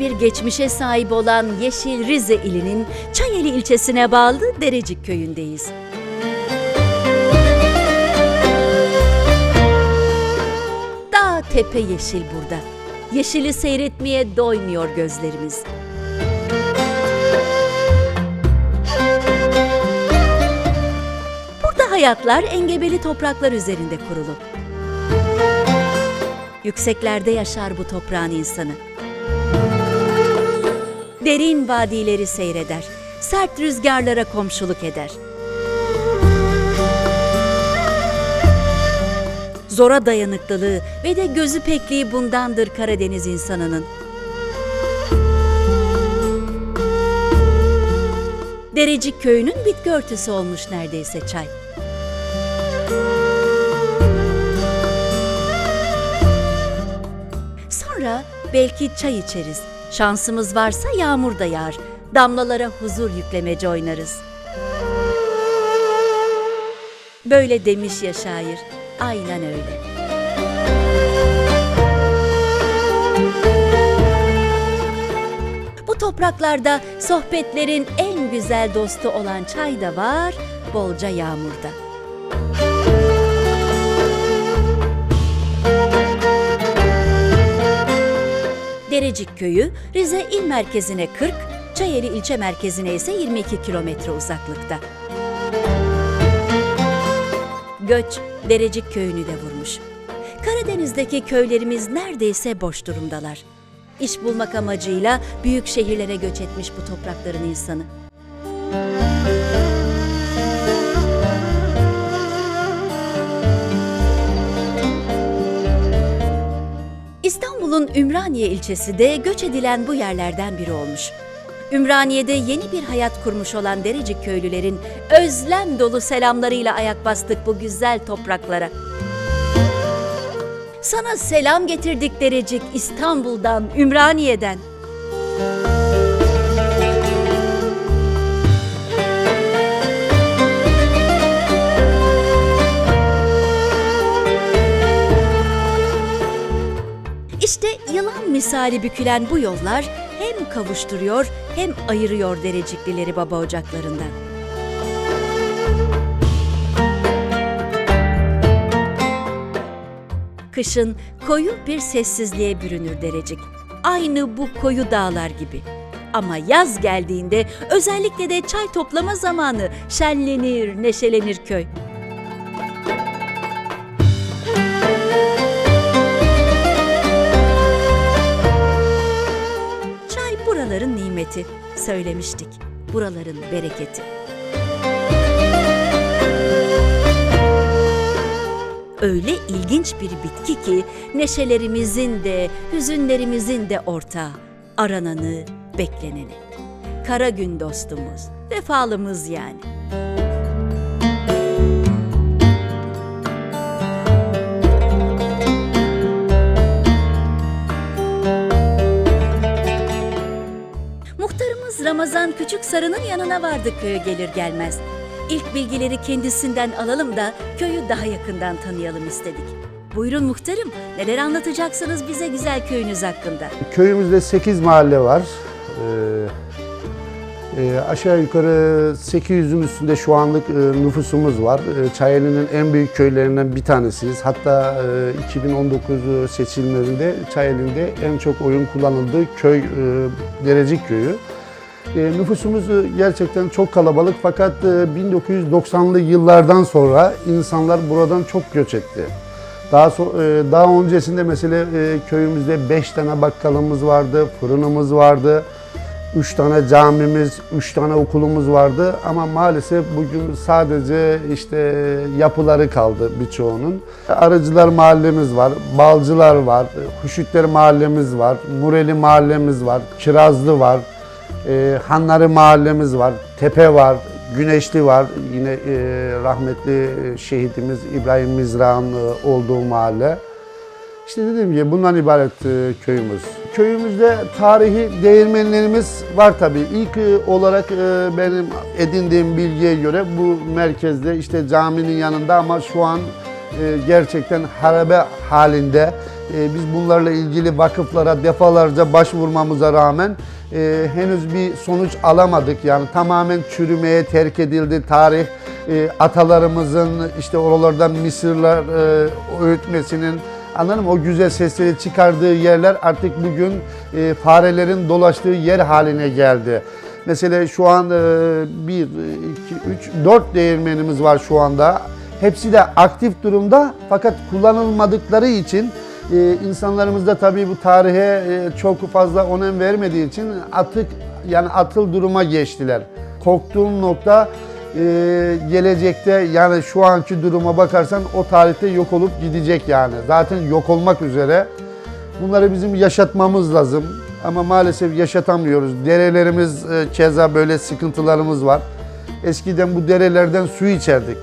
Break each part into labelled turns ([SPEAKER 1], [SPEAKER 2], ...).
[SPEAKER 1] Bir geçmişe sahip olan Yeşil Rize ilinin Çayeli ilçesine bağlı Derecik köyündeyiz. Dağ tepe yeşil burada. Yeşili seyretmeye doymuyor gözlerimiz. Burada hayatlar engebeli topraklar üzerinde kurulu. Yükseklerde yaşar bu toprağın insanı. Derin vadileri seyreder, sert rüzgarlara komşuluk eder. Zora dayanıklılığı ve de gözü pekliği bundandır Karadeniz insanının. Derecik köyünün bitki örtüsü olmuş neredeyse çay. Sonra belki çay içeriz. Şansımız varsa yağmur da yağar. Damlalara huzur yüklemece oynarız. Böyle demiş ya şair. Aynen öyle. Bu topraklarda sohbetlerin en güzel dostu olan çay da var, bolca yağmurda. Derecik köyü Rize il merkezine 40, Çayeli ilçe merkezine ise 22 kilometre uzaklıkta. Göç Derecik köyünü de vurmuş. Karadeniz'deki köylerimiz neredeyse boş durumdalar. İş bulmak amacıyla büyük şehirlere göç etmiş bu toprakların insanı. Ümraniye ilçesi de göç edilen bu yerlerden biri olmuş. Ümraniye'de yeni bir hayat kurmuş olan Derecik köylülerin özlem dolu selamlarıyla ayak bastık bu güzel topraklara. Sana selam getirdik Derecik İstanbul'dan, Ümraniye'den. Misali bükülen bu yollar hem kavuşturuyor hem ayırıyor dereciklileri baba ocaklarından. Kışın koyu bir sessizliğe bürünür derecik. Aynı bu koyu dağlar gibi. Ama yaz geldiğinde özellikle de çay toplama zamanı şenlenir, neşelenir köy. Buraların nimeti, söylemiştik. Buraların bereketi. Öyle ilginç bir bitki ki neşelerimizin de, hüzünlerimizin de ortağı. Arananı, bekleneni. Kara gün dostumuz, vefalımız yani. Ramazan Küçük Sarı'nın yanına vardı köye gelir gelmez. İlk bilgileri kendisinden alalım da köyü daha yakından tanıyalım istedik. Buyurun muhtarım, neler anlatacaksınız bize güzel köyünüz hakkında?
[SPEAKER 2] Köyümüzde 8 mahalle var. Ee, e, aşağı yukarı 800'ün üstünde şu anlık e, nüfusumuz var. E, Çayeli'nin en büyük köylerinden bir tanesiyiz. Hatta e, 2019 seçimlerinde Çayeli'nde en çok oyun kullanıldığı köy e, Derecik Köyü. E, nüfusumuz e, gerçekten çok kalabalık fakat e, 1990'lı yıllardan sonra insanlar buradan çok göç etti. Daha so- e, daha öncesinde mesela e, köyümüzde 5 tane bakkalımız vardı, fırınımız vardı. Üç tane camimiz, üç tane okulumuz vardı ama maalesef bugün sadece işte yapıları kaldı birçoğunun. Arıcılar mahallemiz var, Balcılar var, Huşitler mahallemiz var, Mureli mahallemiz var, Kirazlı var, e, Hanları mahallemiz var, Tepe var, Güneşli var. Yine e, rahmetli şehidimiz İbrahim Mizra'nın e, olduğu mahalle. İşte dediğim gibi bundan ibaret e, köyümüz. Köyümüzde tarihi değirmenlerimiz var tabii. İlk e, olarak e, benim edindiğim bilgiye göre bu merkezde işte caminin yanında ama şu an e, gerçekten harabe halinde. E, Biz bunlarla ilgili vakıflara defalarca başvurmamıza rağmen e, henüz bir sonuç alamadık. Yani tamamen çürümeye terk edildi tarih. E, Atalarımızın işte oralardan Mısırlar e, öğütmesinin Anladın? O güzel sesleri çıkardığı yerler artık bugün farelerin dolaştığı yer haline geldi. Mesela şu an e, bir, iki, üç, dört değirmenimiz var şu anda. Hepsi de aktif durumda fakat kullanılmadıkları için e, insanlarımız da tabii bu tarihe e, çok fazla önem vermediği için atık yani atıl duruma geçtiler. Korktuğum nokta e, gelecekte yani şu anki duruma bakarsan o tarihte yok olup gidecek yani. Zaten yok olmak üzere. Bunları bizim yaşatmamız lazım. Ama maalesef yaşatamıyoruz. Derelerimiz e, keza böyle sıkıntılarımız var. Eskiden bu derelerden su içerdik.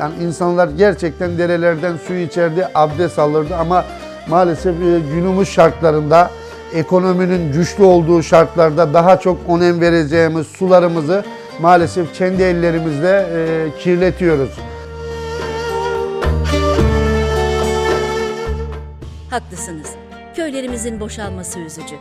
[SPEAKER 2] Yani insanlar gerçekten derelerden su içerdi, abdest alırdı ama maalesef e, günümüz şartlarında ekonominin güçlü olduğu şartlarda daha çok önem vereceğimiz sularımızı maalesef kendi ellerimizle e, kirletiyoruz.
[SPEAKER 1] Haklısınız. Köylerimizin boşalması üzücü.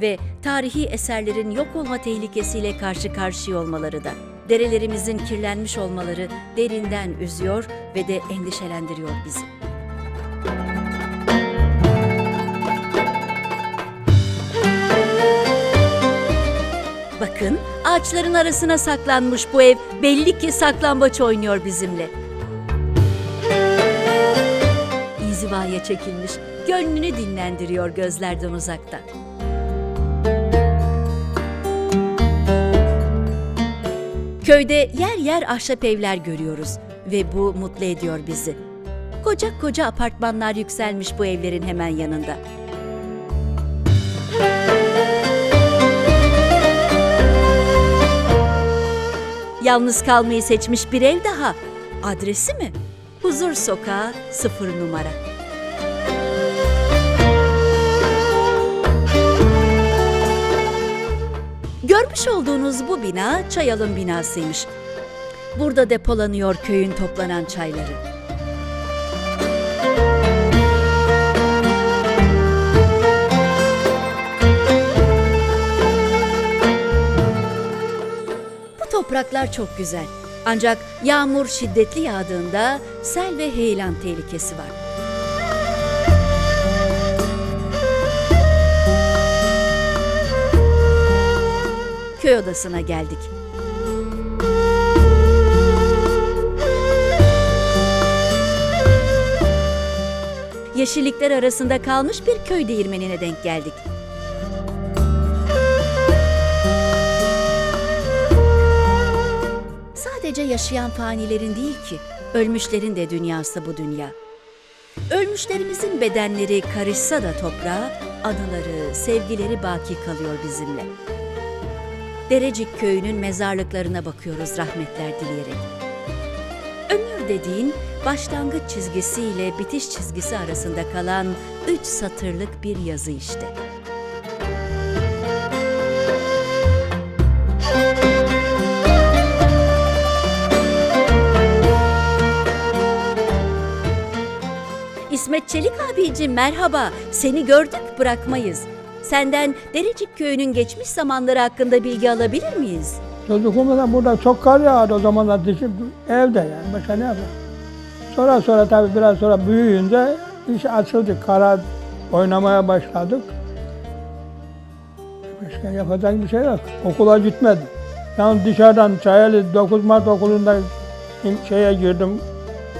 [SPEAKER 1] Ve tarihi eserlerin yok olma tehlikesiyle karşı karşıya olmaları da. Derelerimizin kirlenmiş olmaları derinden üzüyor ve de endişelendiriyor bizi. Bakın ağaçların arasına saklanmış bu ev belli ki saklambaç oynuyor bizimle. İnzivaya çekilmiş, gönlünü dinlendiriyor gözlerden uzakta. Köyde yer yer ahşap evler görüyoruz ve bu mutlu ediyor bizi. Koca koca apartmanlar yükselmiş bu evlerin hemen yanında. Yalnız kalmayı seçmiş bir ev daha. Adresi mi? Huzur Sokağı 0 numara. Görmüş olduğunuz bu bina Çayal'ın binasıymış. Burada depolanıyor köyün toplanan çayları. Bu topraklar çok güzel. Ancak yağmur şiddetli yağdığında sel ve heyelan tehlikesi var. Köy odasına geldik. Yeşillikler arasında kalmış bir köy değirmenine denk geldik. Sadece yaşayan fanilerin değil ki, ölmüşlerin de dünyası bu dünya. Ölmüşlerimizin bedenleri karışsa da toprağa, anıları, sevgileri baki kalıyor bizimle. Derecik köyünün mezarlıklarına bakıyoruz rahmetler dileyerek. Ömür dediğin başlangıç çizgisiyle bitiş çizgisi arasında kalan üç satırlık bir yazı işte. İsmet Çelik abici merhaba. Seni gördük bırakmayız. Senden Derecik köyünün geçmiş zamanları hakkında bilgi alabilir miyiz?
[SPEAKER 3] Çocukluğumuzda burada çok kar yağardı o zamanlar dişim evde yani başka ne yapalım. Sonra sonra tabii biraz sonra büyüyünce iş açıldı. Kara oynamaya başladık. Başka yapacak bir şey yok. Okula gitmedim. Yani dışarıdan Çayeli 9 Mart okulunda şeye girdim.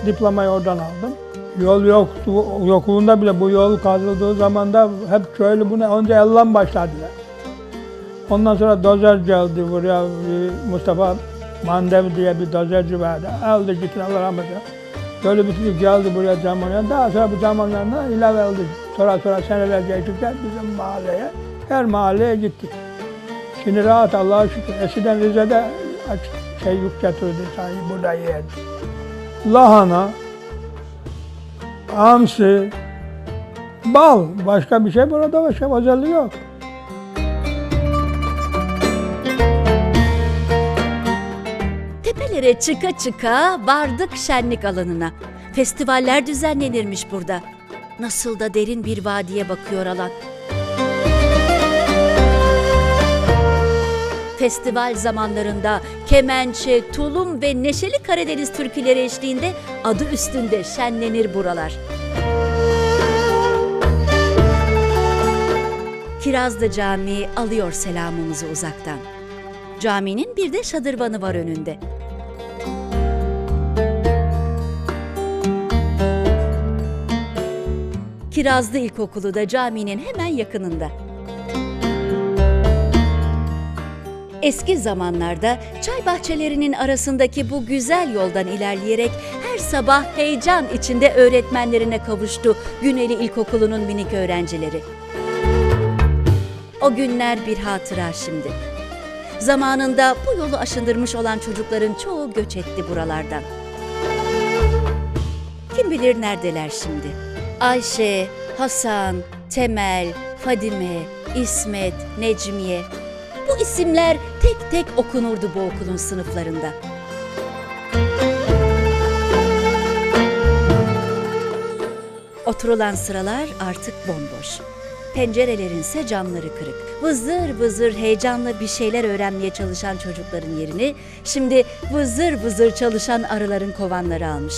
[SPEAKER 3] Diplomayı oradan aldım. Yol yoktu. Yokluğunda bile bu yol kazıldığı zaman da hep köylü buna önce elden başladılar. Ondan sonra dozer geldi buraya. Mustafa Mandev diye bir dozerci vardı. Aldı gitti Allah rahmet eylesin. Böyle bir çocuk geldi buraya zamanla. Daha sonra bu zamanlarında ilave oldu. Sonra sonra seneler geçtikçe bizim mahalleye, her mahalleye gittik. Şimdi rahat Allah'a şükür. Eskiden Rize'de şey yük getirdi sahi burada yerdi. Lahana, hamsi, bal. Başka bir şey burada başka özelliği yok.
[SPEAKER 1] Tepelere çıka çıka vardık şenlik alanına. Festivaller düzenlenirmiş burada. Nasıl da derin bir vadiye bakıyor alan. Festival zamanlarında kemençe, tulum ve neşeli Karadeniz türküleri eşliğinde adı üstünde şenlenir buralar. Kirazlı Camii alıyor selamımızı uzaktan. Caminin bir de şadırvanı var önünde. Kirazlı İlkokulu da caminin hemen yakınında. Eski zamanlarda çay bahçelerinin arasındaki bu güzel yoldan ilerleyerek her sabah heyecan içinde öğretmenlerine kavuştu Güneli İlkokulu'nun minik öğrencileri. O günler bir hatıra şimdi. Zamanında bu yolu aşındırmış olan çocukların çoğu göç etti buralardan. Kim bilir neredeler şimdi? Ayşe, Hasan, Temel, Fadime, İsmet, Necmiye. Bu isimler tek tek okunurdu bu okulun sınıflarında. Oturulan sıralar artık bomboş. Pencerelerin ise camları kırık. Vızır vızır heyecanla bir şeyler öğrenmeye çalışan çocukların yerini şimdi vızır vızır çalışan arıların kovanları almış.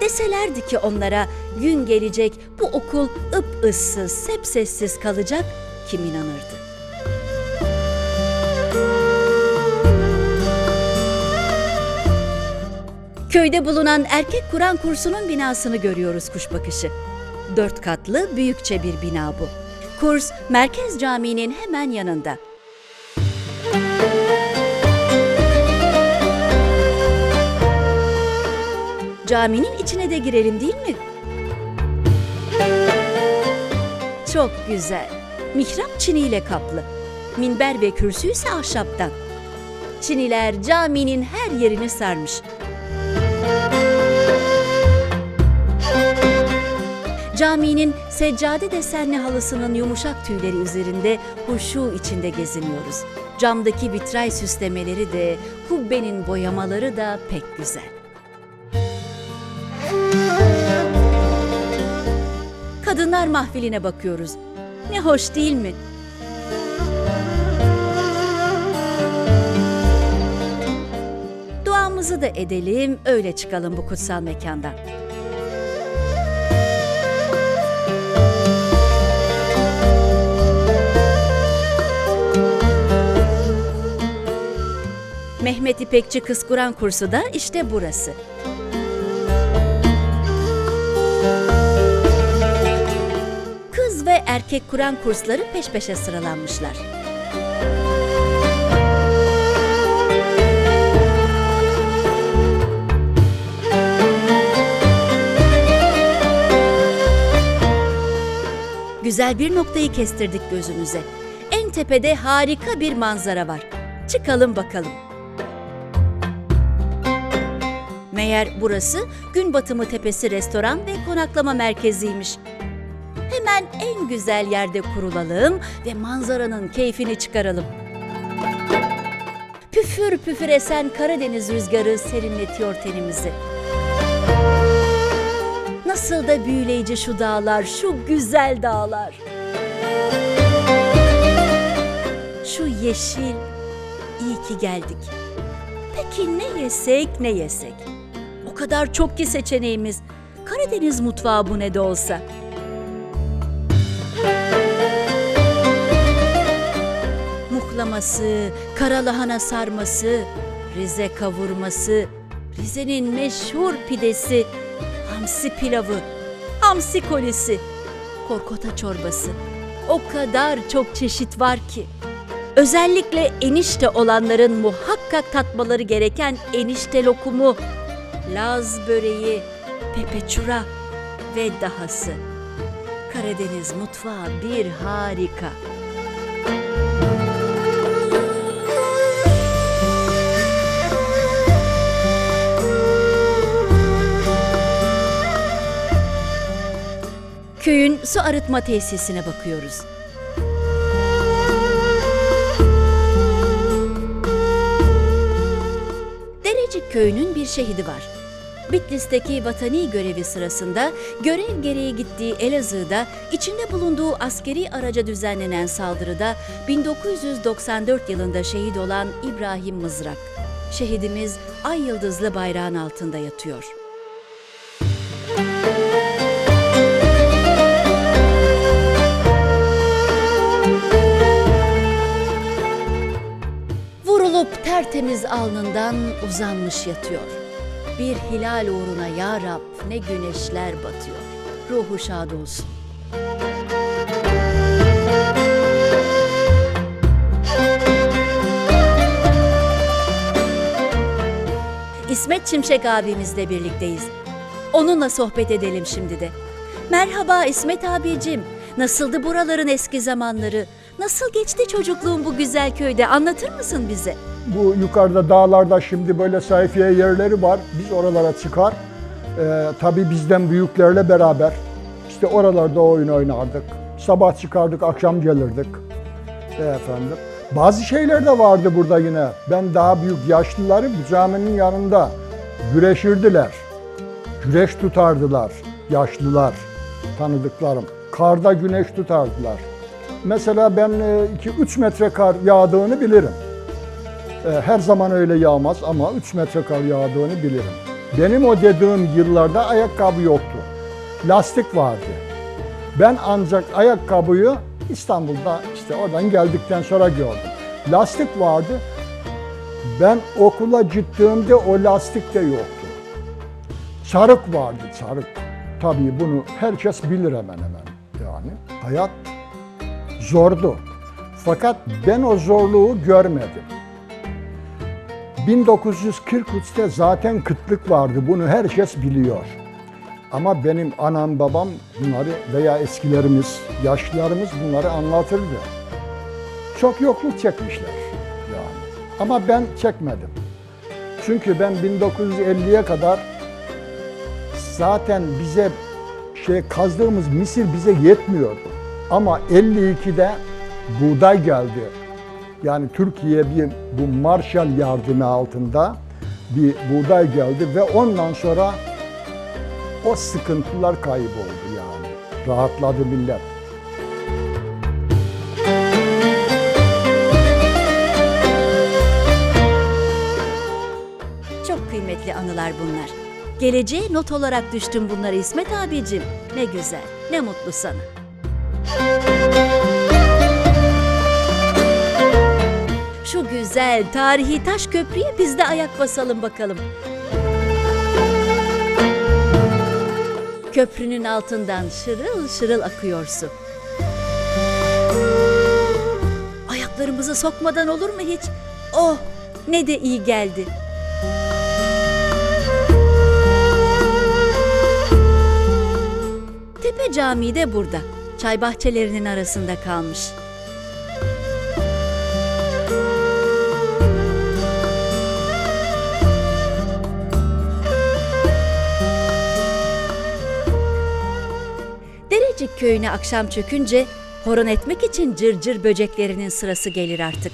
[SPEAKER 1] Deselerdi ki onlara gün gelecek bu okul ıp ıssız, sepsessiz kalacak kim inanırdı? Köyde bulunan erkek Kur'an kursunun binasını görüyoruz kuş bakışı. Dört katlı büyükçe bir bina bu. Kurs Merkez Camii'nin hemen yanında. Caminin içine de girelim değil mi? Çok güzel. Mihrap çiniyle kaplı. Minber ve kürsü ise ahşaptan. Çiniler caminin her yerini sarmış. Caminin seccade desenli halısının yumuşak tüyleri üzerinde huşu içinde geziniyoruz. Camdaki vitray süslemeleri de, kubbenin boyamaları da pek güzel. Kadınlar mahfiline bakıyoruz. Ne hoş değil mi? Duamızı da edelim, öyle çıkalım bu kutsal mekandan. Mehmet İpekçi Kız Kur'an kursu da işte burası. Kız ve erkek Kur'an kursları peş peşe sıralanmışlar. Güzel bir noktayı kestirdik gözümüze. En tepede harika bir manzara var. Çıkalım bakalım. Meğer burası Gün Batımı Tepesi restoran ve konaklama merkeziymiş. Hemen en güzel yerde kurulalım ve manzaranın keyfini çıkaralım. Püfür püfür esen Karadeniz rüzgarı serinletiyor tenimizi. Nasıl da büyüleyici şu dağlar, şu güzel dağlar. Şu yeşil, iyi ki geldik. Peki ne yesek ne yesek? Kadar çok ki seçeneğimiz. Karadeniz mutfağı bu ne de olsa. baklaması, karalahana sarması, Rize kavurması, Rize'nin meşhur pidesi, hamsi pilavı, hamsi kolisi, korkota çorbası. O kadar çok çeşit var ki. Özellikle enişte olanların muhakkak tatmaları gereken enişte lokumu, Laz böreği, pepeçura ve dahası. Karadeniz mutfağı bir harika. Köyün su arıtma tesisine bakıyoruz. Derecik köyünün bir şehidi var. Bitlis'teki vatani görevi sırasında görev gereği gittiği Elazığ'da içinde bulunduğu askeri araca düzenlenen saldırıda 1994 yılında şehit olan İbrahim Mızrak. Şehidimiz ay yıldızlı bayrağın altında yatıyor. Vurulup tertemiz alnından uzanmış yatıyor. Bir hilal uğruna ya Rab ne güneşler batıyor. Ruhu şad olsun. İsmet Çimşek abimizle birlikteyiz. Onunla sohbet edelim şimdi de. Merhaba İsmet abicim. Nasıldı buraların eski zamanları? Nasıl geçti çocukluğun bu güzel köyde? Anlatır mısın bize?
[SPEAKER 4] Bu yukarıda dağlarda şimdi böyle sayfiye yerleri var. Biz oralara çıkar. Ee, tabii bizden büyüklerle beraber işte oralarda oyun oynardık. Sabah çıkardık, akşam gelirdik. Ee, efendim. Bazı şeyler de vardı burada yine. Ben daha büyük yaşlıları bu caminin yanında güreşirdiler. Güreş tutardılar yaşlılar, tanıdıklarım. Karda güneş tutardılar. Mesela ben 2-3 metre kar yağdığını bilirim. E, Her zaman öyle yağmaz ama 3 metre kar yağdığını bilirim. Benim o dediğim yıllarda ayakkabı yoktu. Lastik vardı. Ben ancak ayakkabıyı İstanbul'da işte oradan geldikten sonra gördüm. Lastik vardı. Ben okula gittiğimde o lastik de yoktu. Çarık vardı, çarık. Tabii bunu herkes bilir hemen hemen. Yani hayat zordu. Fakat ben o zorluğu görmedim. 1943'te zaten kıtlık vardı. Bunu herkes biliyor. Ama benim anam babam bunları veya eskilerimiz, yaşlılarımız bunları anlatırdı. Çok yokluk çekmişler yani. Ama ben çekmedim. Çünkü ben 1950'ye kadar zaten bize şey kazdığımız misir bize yetmiyordu. Ama 52'de buğday geldi. Yani Türkiye bir bu Marshall yardımı altında bir buğday geldi ve ondan sonra o sıkıntılar kayboldu yani. Rahatladı millet.
[SPEAKER 1] Çok kıymetli anılar bunlar. Geleceğe not olarak düştüm bunları İsmet abicim. Ne güzel, ne mutlu sana. Güzel tarihi taş köprüye biz de ayak basalım bakalım. Köprünün altından şırıl şırıl akıyor su. Ayaklarımızı sokmadan olur mu hiç? Oh, ne de iyi geldi. Tepe Camii de burada. Çay bahçelerinin arasında kalmış. Derecik köyüne akşam çökünce horon etmek için cırcır böceklerinin sırası gelir artık.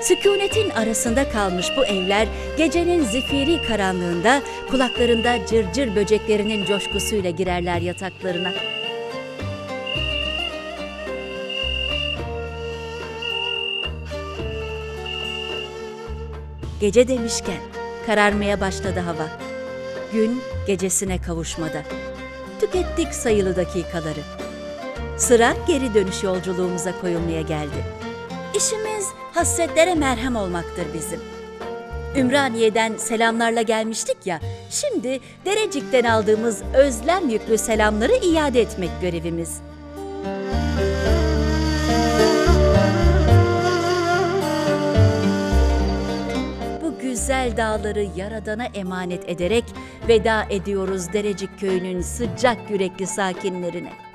[SPEAKER 1] Sükunetin arasında kalmış bu evler gecenin zifiri karanlığında kulaklarında cırcır böceklerinin coşkusuyla girerler yataklarına. Gece demişken kararmaya başladı hava. Gün gecesine kavuşmada. Tükettik sayılı dakikaları. Sıra geri dönüş yolculuğumuza koyulmaya geldi. İşimiz hasretlere merhem olmaktır bizim. Ümraniye'den selamlarla gelmiştik ya, şimdi Derecik'ten aldığımız özlem yüklü selamları iade etmek görevimiz. Bu güzel dağları Yaradan'a emanet ederek veda ediyoruz Derecik köyünün sıcak yürekli sakinlerine.